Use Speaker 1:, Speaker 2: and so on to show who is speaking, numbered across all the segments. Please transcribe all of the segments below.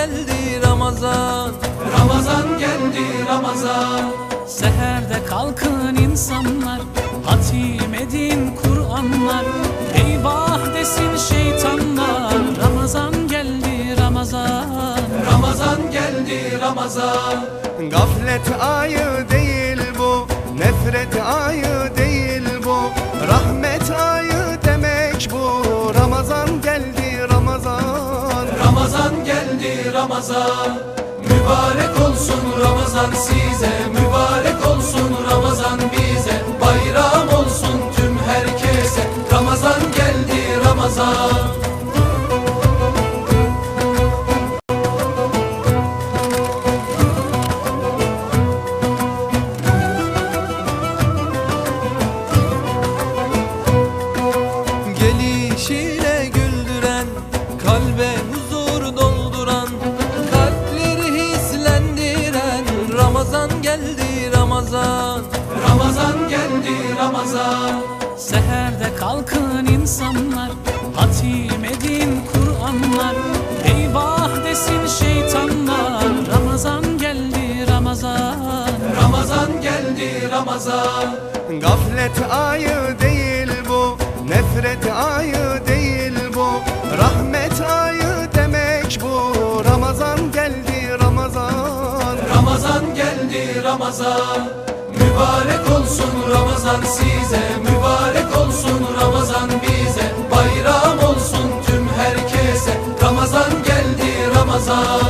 Speaker 1: geldi Ramazan. Ramazan geldi Ramazan.
Speaker 2: Seherde kalkın insanlar Hatim edin Kur'anlar. Eyvah desin şeytanlar Ramazan geldi Ramazan.
Speaker 1: Ramazan geldi Ramazan.
Speaker 3: Gaflet ayı değil bu Nefret ayı değil bu. Rahmet ayı Ramazan.
Speaker 1: Mübarek olsun Ramazan size Mübarek olsun Ramazan bize. Bayram olsun tüm herkese. Ramazan geldi Ramazan.
Speaker 4: Gelişiyle Ramazan geldi Ramazan.
Speaker 1: Ramazan geldi Ramazan.
Speaker 2: Seherde kalkın insanlar Hatim edin Kur'anlar. Eyvah desin şeytanlar Ramazan geldi Ramazan.
Speaker 1: Ramazan geldi Ramazan.
Speaker 3: Gaflet ayı değil bu Nefret ayı değil bu. Rahmet Ramazan.
Speaker 1: Mübarek olsun Ramazan size Mübarek olsun Ramazan bize. Bayram olsun tüm herkese. Ramazan geldi Ramazan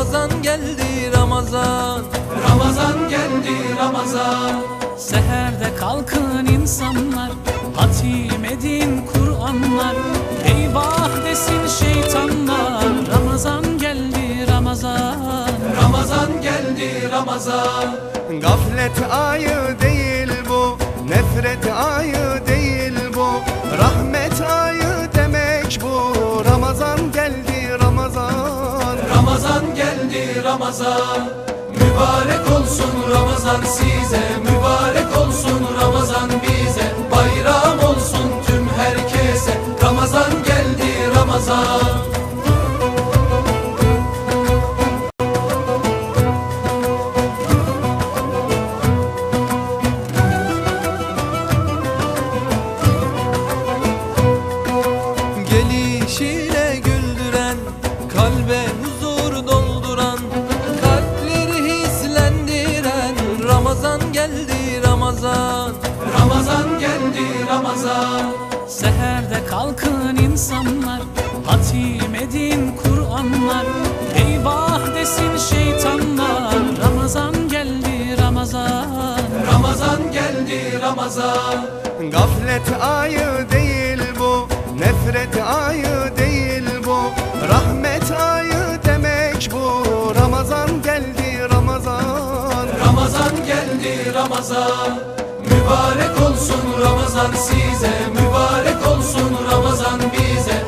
Speaker 4: Ramazan geldi Ramazan.
Speaker 1: Ramazan geldi Ramazan.
Speaker 2: Seherde kalkın insanlar Hatim edin Kur'anlar. Eyvah desin şeytanlar Ramazan geldi Ramazan.
Speaker 1: Ramazan geldi Ramazan.
Speaker 3: Gaflet ayı değil bu Nefret ayı değil bu. Rahmet Ramazan.
Speaker 1: Mübarek olsun Ramazan size. Mübarek olsun Ramazan bize. Bayram olsun tüm herkese. Ramazan geldi Ramazan.
Speaker 4: Gelişiyle Ramazan geldi Ramazan.
Speaker 1: Ramazan geldi Ramazan.
Speaker 2: Seherde kalkın insanlar Hatim edin Kur'anlar. Eyvah desin şeytanlar Ramazan geldi Ramazan.
Speaker 1: Ramazan geldi Ramazan.
Speaker 3: Gaflet ayı değil bu Nefret ayı Ramazan
Speaker 1: Mübarek olsun Ramazan size Mübarek olsun Ramazan bize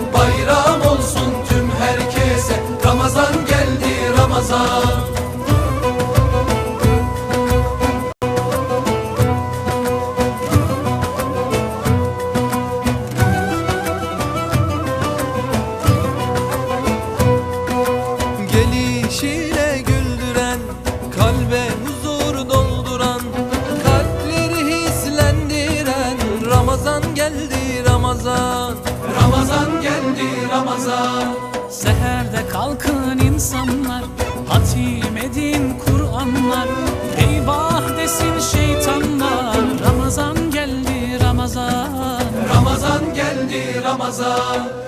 Speaker 4: Ramazan geldi Ramazan.
Speaker 1: Ramazan geldi Ramazan.
Speaker 2: Seherde kalkın insanlar Hatim edin Kur'anlar. Eyvah desin şeytanlar Ramazan geldi Ramazan.
Speaker 1: Ramazan geldi Ramazan